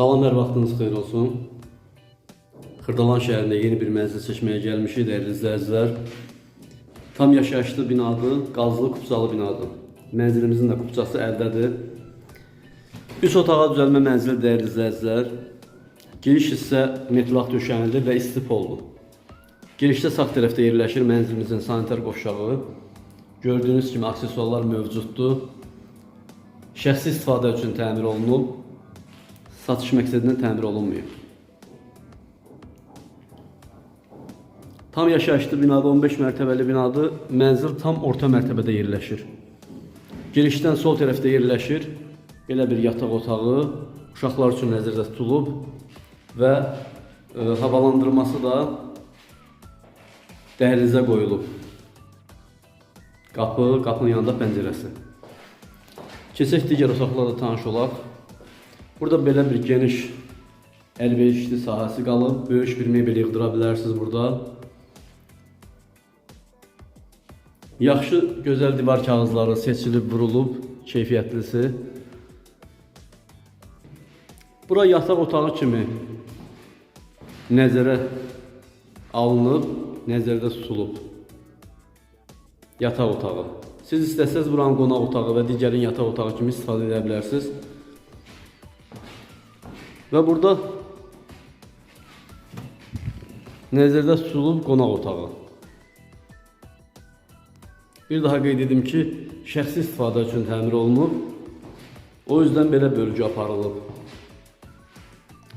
Salam, hər vaxtınız xeyir olsun. Xırdalan şəhərində yeni bir mənzil seçməyə gəlmişik dəyərli izləyicilər. Tam yaşayışlı binadır, qazlı kupçalı binadır. Mənzilimizin də kupçası əldədir. 3 otağa düzəlmə mənzil dəyərli izləyicilər. Giriş hissə metlaq döşənilir və isti poldur. Girişdə sağ tərəfdə yerləşir mənzilimizin sanitar qovşağı. Gördüyünüz kimi aksesuarlar mövcuddur. Şəxsi istifadə üçün təmir olunub. Satış məqsədilə təmir olunmayıb. Tam yaşayışlı binada 15 mərtəbəli binadır. Mənzil tam orta mərtəbədə yerləşir. Girişdən sol tərəfdə yerləşir. Belə bir yataq otağı uşaqlar üçün nəzərdə tutulub və e, havalandırması da dəhlizə qoyulub. Qapı, qapının yanında pəncərəsi. Keçək digər otaqlarla tanış olaq. Burada belə bir geniş əlverişli sahəsi qalıb. Böyük bir mebel yığdıra bilərsiniz burada. Yaxşı, gözəl divar kağızları seçilib, vurulub, keyfiyyətlisi. Bura yataq otağı kimi nəzərə alınıb, nəzərdə tutulub. Yataq otağı. Siz istəsəz buranın qonaq otağı və digərin yataq otağı kimi istifadə edə bilərsiniz. Və burada nəzərdə tutulub qonaq otağı. Bir daha qeyd edim ki, şəxsi istifadə üçün təmir olunub. O yüzden belə bölgü aparılıb.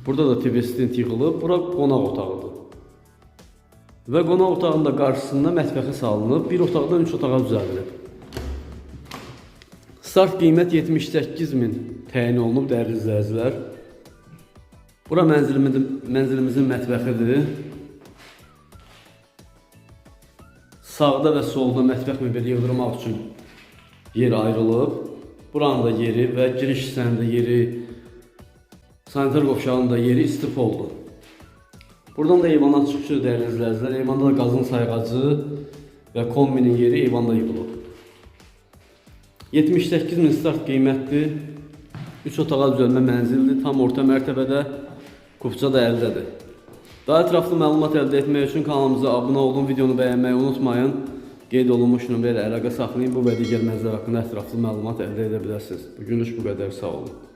Burada da TV-stent yığılıb, bura qonaq otağıdır. Və qonaq otağının da qarşısında mətbəxi salınıb, bir otaqdan 3 otağa düzəldilib. Start qiymət 78 min təyin olunub dəyərli izləyicilər. Bura mənzilimizin, mənzilimizin mətbəxidir. Sağda və solda mətbəx mebeli yığdırmaq üçün yer ayrılıb. Buranın da yeri və giriş hissənin yeri, sanitar qovşağının da yeri istif oldu. Buradan da eyvana çıxışı dəyərli izləyicilər. Eyvanda da qazın sayğacı və kombinin yeri eyvanda yığılıb. 78 min start qiymətdir. 3 otağa düzəlmə mənzildir. Tam orta mərtəbədə, kupça da əldədir. Daha ətraflı məlumat əldə etmək üçün kanalımıza abunə olun, videonu bəyənməyi unutmayın. Qeyd olunmuş nömrə ilə əlaqə saxlayın. Bu və digər mənzillər haqqında ətraflı məlumat əldə edə bilərsiniz. Bugünlük bu qədər, sağ olun.